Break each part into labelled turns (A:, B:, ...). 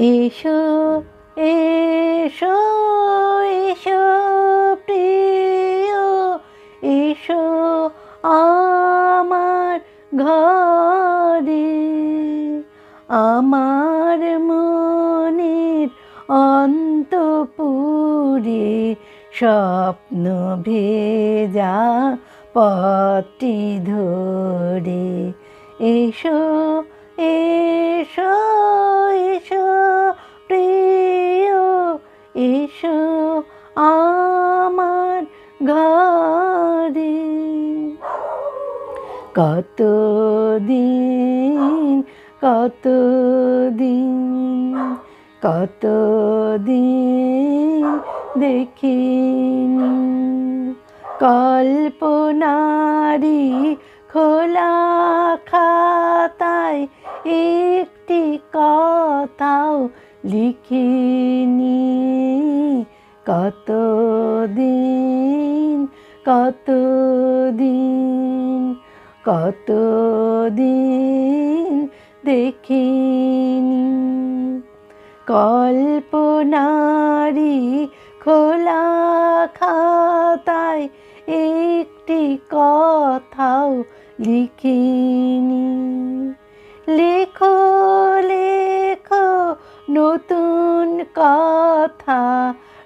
A: এসো এসো এসো, প্রিয়, এসো আমার ঘরে। আমার মনের অন্তপুরে স্বপ্ন ভেজা পথটি ধরে। এসো এসো ঘরে কত দিন কত দিন কত দিন দেখিনি। কল্পনারি খোলা খাতায় একটি কথাও লিখিনি। কত দিন কত দিন কত দিন দেখিনি। কল্পনারি খোলা খাতায় একটি কথাও লিখিনি। লেখো লেখো নতুন কথা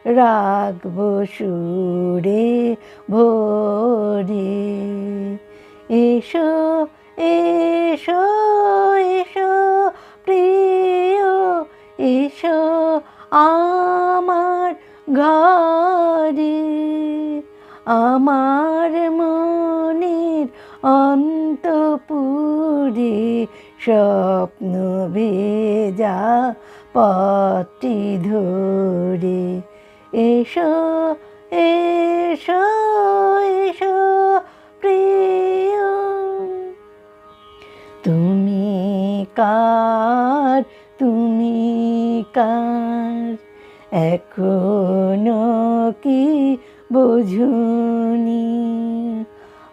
A: রাগব সুরে ভোরে। এসো এসো এসো, প্রিয়, এসো আমার ঘরে। আমার মনের অন্তপুরে স্বপ্ন ভেজা পথটি ধরে। এসো এসো এসো তুমি কার তুমি কার? এখনও কি বোঝুনি?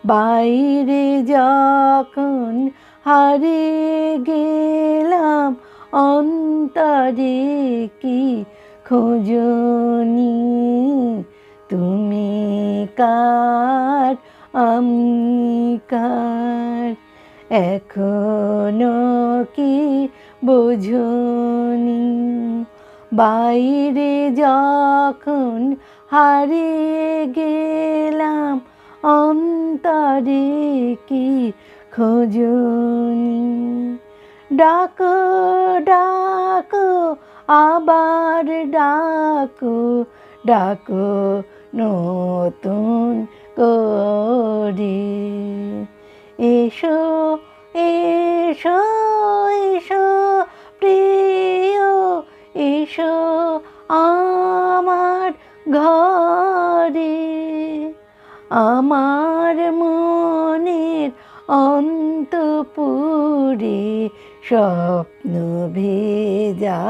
A: বাইরে যখন হারিয়ে গেলাম, অন্তরে কি খোঁজনি, তুমি কার, আমি কার? এখনও কি বোঝনি? বাইরে যখন হারিয়ে গেলাম, অন্তরে কি খোঁজনি? ডাকো ডাকো আবার ডাকো ডাকো নতুন করে। এসো এসো এসো, প্রিয়, এসো আমার ঘরে। আমার মনের অন্তপুরে স্বপ্ন ভেজা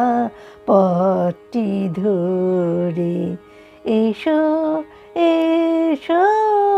A: পথটি ধরে এসো এসো।